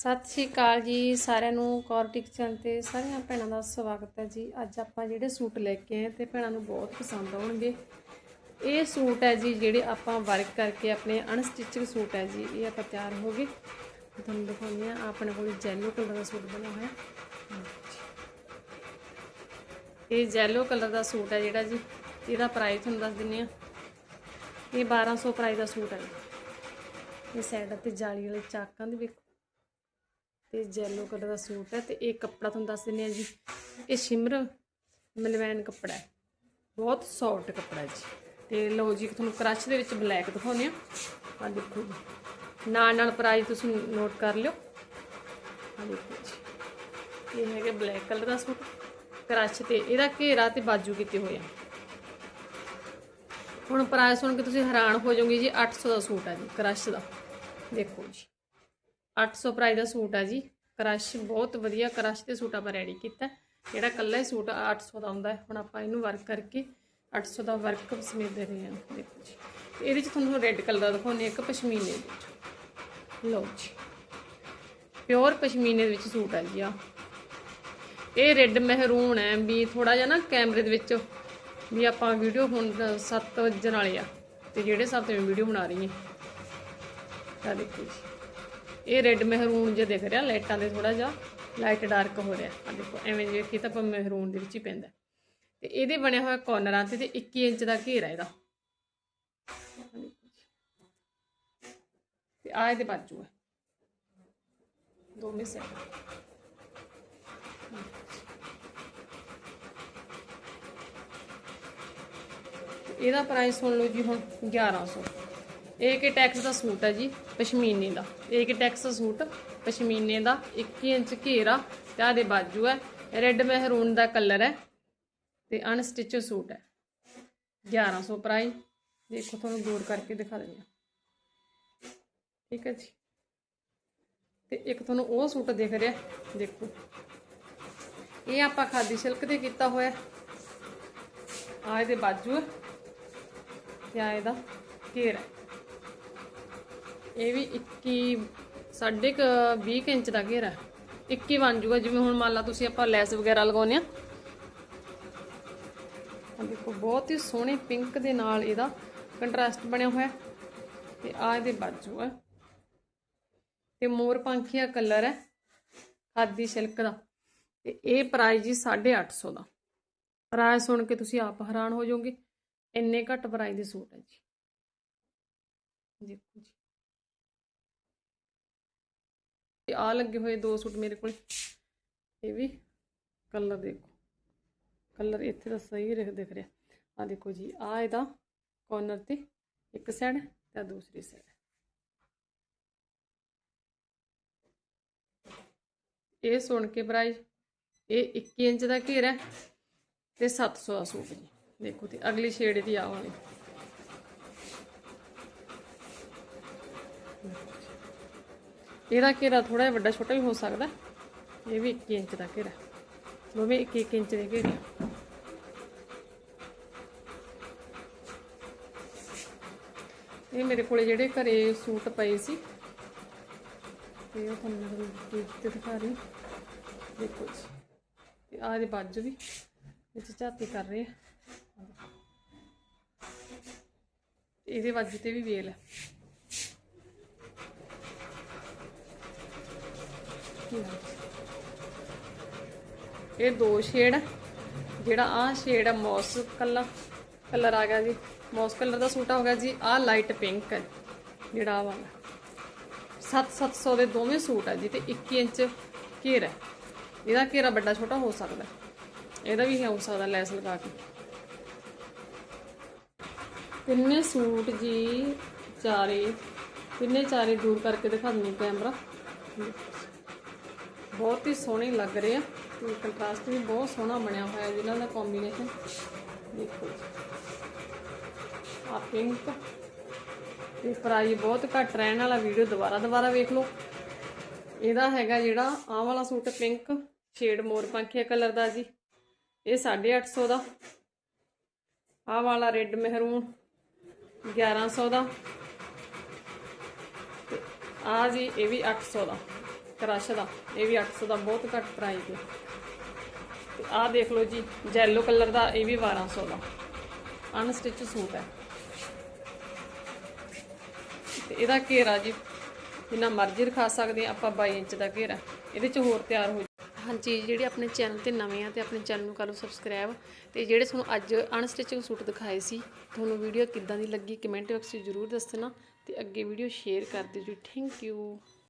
ਸਤਿ ਸ਼੍ਰੀ ਅਕਾਲ ਜੀ ਸਾਰਿਆਂ ਨੂੰ ਕੌਰਟਿਕ ਚੈਨਲ ਤੇ ਸਾਰੀਆਂ ਭੈਣਾਂ ਦਾ ਸਵਾਗਤ ਹੈ ਜੀ। ਅੱਜ ਆਪਾਂ ਜਿਹੜੇ ਸੂਟ ਲੈ ਕੇ ਆਏ ਤੇ ਭੈਣਾਂ ਨੂੰ ਬਹੁਤ ਪਸੰਦ ਆਉਣਗੇ। ਇਹ ਸੂਟ ਹੈ ਜੀ ਜਿਹੜੇ ਆਪਾਂ ਵਰਕ ਕਰਕੇ ਆਪਣੇ ਅਨਸਟਿਚਿੰਗ ਸੂਟ ਹੈ ਜੀ, ਇਹ ਆਪਾਂ ਤਿਆਰ ਹੋ ਗਏ। ਤੁਹਾਨੂੰ ਦਿਖਾਉਂਦੇ ਆ ਆਪਣੇ ਕੋਲ ਜੈਲੋ ਕਲਰ ਦਾ ਸੂਟ ਬਣਿਆ ਹੋਇਆ। ਇਹ ਜੈਲੋ ਕਲਰ ਦਾ ਸੂਟ ਹੈ ਜਿਹੜਾ ਜੀ, ਇਹਦਾ ਪ੍ਰਾਈਸ ਤੁਹਾਨੂੰ ਦੱਸ ਦਿੰਨੇ ਆ ਇਹ 1200 ਪ੍ਰਾਈਸ ਦਾ ਸੂਟ ਹੈ। ਇਹ ਸਾਈਡ ਤੇ ਜਾਲੀ ਵਾਲੇ ਚਾਕਾਂ ਦੇ ਵੇਖੋ। ਤੇ ਜੈਲੋ ਕਲਰ ਦਾ ਸੂਟ ਹੈ ਤੇ ਇਹ ਕੱਪੜਾ ਤੁਹਾਨੂੰ ਦੱਸ ਦਿੰਨੇ ਆ ਜੀ। ਇਹ ਸ਼ਿਮਰ ਮਲਵੈਨ ਕੱਪੜਾ ਹੈ। ਬਹੁਤ ਸੌਫਟ ਕੱਪੜਾ ਜੀ। ਤੇ ਲਓ ਜੀ ਤੁਹਾਨੂੰ ਕ੍ਰਸ਼ ਦੇ ਵਿੱਚ ਬਲੈਕ ਦਿਖਾਉਂਦੇ ਆ ਆ ਦੇਖੋ ਜੀ। ਨਾਲ ਨਾਲ ਪ੍ਰਾਈਸ ਤੁਸੀਂ ਨੋਟ ਕਰ ਲਿਓ। ਆ ਦੇਖੋ ਜੀ। ਇਹ ਹੈਗਾ ਬਲੈਕ ਕਲਰ ਦਾ ਸੂਟ। ਕ੍ਰਸ਼ ਤੇ ਇਹਦਾ ਘੇਰਾ ਤੇ ਬਾਜੂ ਕੀਤੇ ਹੋਏ ਆ। ਹੁਣ ਪ੍ਰਾਈਸ ਸੁਣ ਕੇ ਤੁਸੀਂ ਹੈਰਾਨ ਹੋ ਜਾਓਗੇ ਜੀ 800 ਦਾ ਸੂਟ ਹੈ ਜੀ ਕ੍ਰਸ਼ ਦਾ। ਦੇਖੋ ਜੀ। 800 ਪ੍ਰਾਈਸ ਦਾ ਸੂਟ ਆ ਜੀ। ਕਰਸ਼ ਬਹੁਤ ਵਧੀਆ ਕਰਸ਼ ਦੇ ਸੂਟ ਆਪਾਂ ਰੈਡੀ ਕੀਤਾ। ਜਿਹੜਾ ਕੱਲਾ ਹੀ ਸੂਟ 800 ਦਾ ਹੁੰਦਾ ਹੁਣ ਆਪਾਂ ਇਹਨੂੰ ਵਰਕ ਕਰਕੇ 800 ਦਾ ਵਰਕ ਸਮੇਤ ਦੇ ਰਹੇ ਹਾਂ। ਦੇਖੋ ਜੀ। ਇਹਦੇ ਚ ਤੁਹਾਨੂੰ ਰੈੱਡ ਕਲਰ ਦਾ ਦਿਖਾਉਂਦੇ ਹਾਂ, ਇੱਕ ਪਸ਼ਮੀਨੇ ਦੇ ਵਿੱਚ। ਲਓ ਜੀ। ਪਿਓਰ ਪਸ਼ਮੀਨੇ ਦੇ ਵਿੱਚ ਸੂਟ ਹੈ ਜੀ ਆ ਇਹ ਰੈੱਡ ਮਹਿਰੂਨ ਹੈ ਵੀ ਥੋੜਾ ਜਿਹਾ ਨਾ ਕੈਮਰੇ ਦੇ ਵਿੱਚ ਵੀ ਆਪਾਂ ਵੀਡੀਓ ਹੁਣ 7 ਵਜਣ ਵਾਲੇ ਆ। ਤੇ ਜਿਹੜੇ ਹਿਸਾਬ ਤੇ ਮੈਂ ਵੀਡੀਓ ਬਣਾ ਰਹੀ ਹਾਂ। ਤਾਂ ਦੇਖੋ ਜੀ। ਇਹ ਰੈੱਡ ਮਹਿਰੂਨ ਜਿਹਾ ਦਿਖ ਰਿਹਾ, ਲਾਈਟਾਂ ਦੇ ਥੋੜਾ ਜਿਹਾ ਲਾਈਟ ਡਾਰਕ ਹੋ ਰਿਹਾ। ਆ ਦੇਖੋ, ਐਵੇਂ ਜੇ ਕਿ ਤਾਂ ਮਹਿਰੂਨ ਦੇ ਵਿੱਚ ਹੀ ਪੈਂਦਾ। ਤੇ ਇਹਦੇ ਬਣਿਆ ਹੋਇਆ ਕਾਰਨਰਾਂ ਤੇ ਤੇ 21 ਇੰਚ ਦਾ ਘੇਰਾ ਇਹਦਾ। ਤੇ ਆ ਇਹਦੇ ਬਾਜੂ ਹੈ। ਦੋਵੇਂ ਸਾਈਡ ਇਹਦਾ ਪ੍ਰਾਈਸ ਸੁਣ ਲਓ ਜੀ ਹੁਣ 1100 ਇਹ ਕਿ ਟੈਕਸ ਦਾ ਸੂਟ ਹੈ ਜੀ, ਪਸ਼ਮੀਨੇ ਦਾ। ਇਹ ਕਿ ਟੈਕਸ ਦਾ ਸੂਟ, ਪਸ਼ਮੀਨੇ ਦਾ 21 ਇੰਚ ਘੇਰਾ ਤੇ ਆਹ ਬਾਜੂ ਹੈ। ਰੈੱਡ ਮਹਿਰੂਨ ਦਾ ਕਲਰ ਹੈ ਤੇ ਅਨਸਟਿਚ ਸੂਟ ਹੈ। 1100 ਪ੍ਰਾਈਸ। ਦੇਖੋ, ਤੁਹਾਨੂੰ ਦੂਰ ਕਰਕੇ ਦਿਖਾ ਦਿੰਦੀ ਹਾਂ। ਠੀਕ ਹੈ ਜੀ। ਤੇ ਇੱਕ ਤੁਹਾਨੂੰ ਉਹ ਸੂਟ ਦਿਖ ਰਿਹਾ। ਦੇਖੋ। ਇਹ ਆਪਾਂ ਖਾਦੀ ਸਿਲਕ ਦੇ ਕੀਤਾ ਹੋਇਆ ਆ ਇਹਦੇ ਬਾਜੂ ਹੈ ਤੇ ਆ ਇਹਦਾ ਘੇਰਾ ਇਹ ਵੀ 21 ਸਾਢੇ ਕੁ 20 ਕੁ ਇੰਚ ਦਾ ਘੇਰਾ ਹੈ। 21 ਬਣ ਜੂਗਾ, ਜਿਵੇਂ ਹੁਣ ਮੰਨ ਲਾ ਤੁਸੀਂ ਆਪਾਂ ਲੈਸ ਵਗੈਰਾ ਲਗਾਉਨੇ ਆ ਦੇਖੋ, ਬਹੁਤ ਹੀ ਸੋਹਣੇ ਪਿੰਕ ਦੇ ਨਾਲ ਇਹਦਾ ਕੰਟਰਾਸਟ ਬਣਿਆ ਹੋਇਆ ਹੈ। ਤੇ ਆ ਇਹਦੇ ਬਾਜੂ ਹੈ ਤੇ ਮੋਰ ਪੰਖੀਆ ਕਲਰ ਹੈ, ਖਾਦੀ ਸਿਲਕ ਦਾ। ਤੇ ਇਹ ਪ੍ਰਾਈਸ ਜੀ 850 ਦਾ। ਪ੍ਰਾਈਸ ਸੁਣ ਕੇ ਤੁਸੀਂ ਆਪ ਹੈਰਾਨ ਹੋ ਜਾਓਗੇ, ਇੰਨੇ ਘੱਟ ਪ੍ਰਾਈਸ ਦੇ ਸੂਟ ਹੈ ਜੀ। ਦੇਖੋ ਜੀ। ਤੇ ਆ ਲੱਗੇ ਹੋਏ ਦੋ ਸੂਟ ਮੇਰੇ ਕੋਲ। ਇਹ ਵੀ ਕਲਰ ਦੇਖੋ। ਕਲਰ ਇੱਥੇ ਦਾ ਸਹੀ ਰਿਖ ਦਿਖ ਰਿਹਾ। ਆ ਦੇਖੋ ਜੀ ਆ ਇਹਦਾ ਕਾਰਨਰ ਤੇ ਇੱਕ ਸਾਈਡ ਤੇ ਦੂਸਰੀ ਸਾਈਡ ਇਹ ਸੁਣ ਕੇ ਪ੍ਰਾਈਸ ਇਹ 21 ਇੰਚ ਦਾ ਘੇਰਾ ਹੈ ਤੇ 700 ਦਾ ਸੂਟ ਜੀ। ਦੇਖੋ ਤੇ ਅਗਲੀ ਸ਼ੇਡ ਦੀ ਆ ਵਾਲੀ। ਇਹਦਾ ਘੇਰਾ ਥੋੜਾ ਜਿਹਾ ਵੱਡਾ, ਛੋਟਾ ਵੀ ਹੋ ਸਕਦਾ। ਇਹ ਵੀ 21 ਇੰਚ ਦਾ ਘੇਰਾ। ਦੋਵੇਂ 21 ਇੰਚ ਦੇ ਘੇਰੇ। ਇਹ ਮੇਰੇ ਕੋਲੇ ਜਿਹੜੇ ਘਰੇ ਸੂਟ ਪਏ ਸੀ ਤੇ ਉਹ ਤੁਹਾਨੂੰ ਮੈਂ ਦੇਖ ਤੇ ਦਿਖਾ ਰਹੀ। ਦੇਖੋ ਜੀ। ਤੇ ਆਹ ਦੇ ਬਾਜੂ ਵੀ, ਵਿੱਚ ਝਾਤੀ ਕਰ ਰਹੇ ਆ। ਇਹਦੇ ਬਾਜੂ ਤੇ ਵੀ ਵੇਲ ਹੈ ਇਹ ਦੋ ਸ਼ੇਡ ਜਿਹੜਾ ਆਹ ਸ਼ੇਡ ਹੈ ਮੌਸ ਕਲਰ ਕਲਰ ਆ ਗਿਆ ਜੀ। ਮੌਸ ਕਲਰ ਦਾ ਸੂਟ ਹੋ ਗਿਆ ਜੀ ਆਹ ਲਾਈਟ ਪਿੰਕ ਹੈ ਜਿਹੜਾ ਆਹ ਵਾਲਾ। 7-700 ਦੇ ਦੋਵੇਂ ਸੂਟ ਆ ਜੀ, ਤੇ 21 ਇੰਚ ਘੇਰਾ ਇਹਦਾ ਘੇਰਾ ਵੱਡਾ ਛੋਟਾ ਹੋ ਸਕਦਾ ਇਹਦਾ ਵੀ ਹੋ ਸਕਦਾ ਲੈਸ ਲਗਾ ਕੇ। ਤਿੰਨੇ ਸੂਟ ਜੀ ਚਾਰੇ, ਤਿੰਨੇ ਚਾਰੇ ਦੂਰ ਕਰਕੇ ਦਿਖਾ ਦਿੰਦੀ ਕੈਮਰਾ ਬਹੁਤ ਹੀ ਸੋਹਣੇ ਲੱਗ ਰਹੇ ਆ ਕੰਟਰਾਸਟ ਵੀ ਬਹੁਤ ਸੋਹਣਾ ਬਣਿਆ ਹੋਇਆ ਹੈ ਜਿਹਨਾਂ ਦਾ ਕੰਬੀਨੇਸ਼ਨ ਦੇਖੋ ਆ ਪਿੰਕ ਤੇ ਪ੍ਰਾਈਸ ਬਹੁਤ ਘੱਟ ਰਹਿਣ ਵਾਲਾ ਵੀਡੀਓ ਦੁਬਾਰਾ ਦੁਬਾਰਾ ਵੇਖ ਲਓ। ਇਹਦਾ ਹੈਗਾ ਜਿਹੜਾ ਆਹ ਵਾਲਾ ਸੂਟ ਪਿੰਕ ਸ਼ੇਡ ਮੋਰ ਪੰਖੀਆ ਕਲਰ ਦਾ ਜੀ। ਇਹ 850 ਦਾ। ਆਹ ਵਾਲਾ ਰੈੱਡ ਮਹਿਰੂਨ 1100 ਦਾ। ਆ ਜੀ, ਇਹ ਵੀ 800 ਦਾ। ਕ੍ਰਸ਼ ਦਾ, ਇਹ ਵੀ 800 ਦਾ ਬਹੁਤ ਘੱਟ ਪ੍ਰਾਈਸ ਹੈ ਤੇ ਆਹ ਦੇਖ ਲਓ ਜੀ ਜੈਲੋ ਕਲਰ ਦਾ, ਇਹ ਵੀ 1200 ਦਾ। ਅਨਸਟਿਚ ਸੂਟ ਹੈ। ਤੇ ਇਹਦਾ ਘੇਰਾ ਜੀ, ਜਿੰਨਾ ਮਰਜ਼ੀ ਰਖਾ ਸਕਦੇ ਆ ਆਪਾਂ 22 ਇੰਚ ਦਾ ਘੇਰਾ। ਇਹਦੇ ਚ ਹੋਰ ਤਿਆਰ ਹੋ ਹਾਂਜੀ, ਜਿਹੜੇ ਆਪਣੇ ਚੈਨਲ ਤੇ ਨਵੇਂ ਆ ਤੇ ਆਪਣੇ ਚੈਨਲ ਨੂੰ ਕਰ ਲਓ ਸਬਸਕ੍ਰਾਈਬ ਤੇ ਜਿਹੜੇ ਤੁਹਾਨੂੰ ਅੱਜ ਅਨਸਟਿਚਿੰਗ ਸੂਟ ਦਿਖਾਏ ਸੀ, ਤੁਹਾਨੂੰ ਵੀਡੀਓ ਕਿੱਦਾਂ ਦੀ ਲੱਗੀ ਕਮੈਂਟ ਬਾਕਸ 'ਚ ਜ਼ਰੂਰ ਦੱਸਣਾ। ਤੇ ਅੱਗੇ ਵੀਡੀਓ ਸ਼ੇਅਰ ਕਰ ਦਿਓ ਜੀ। Thank you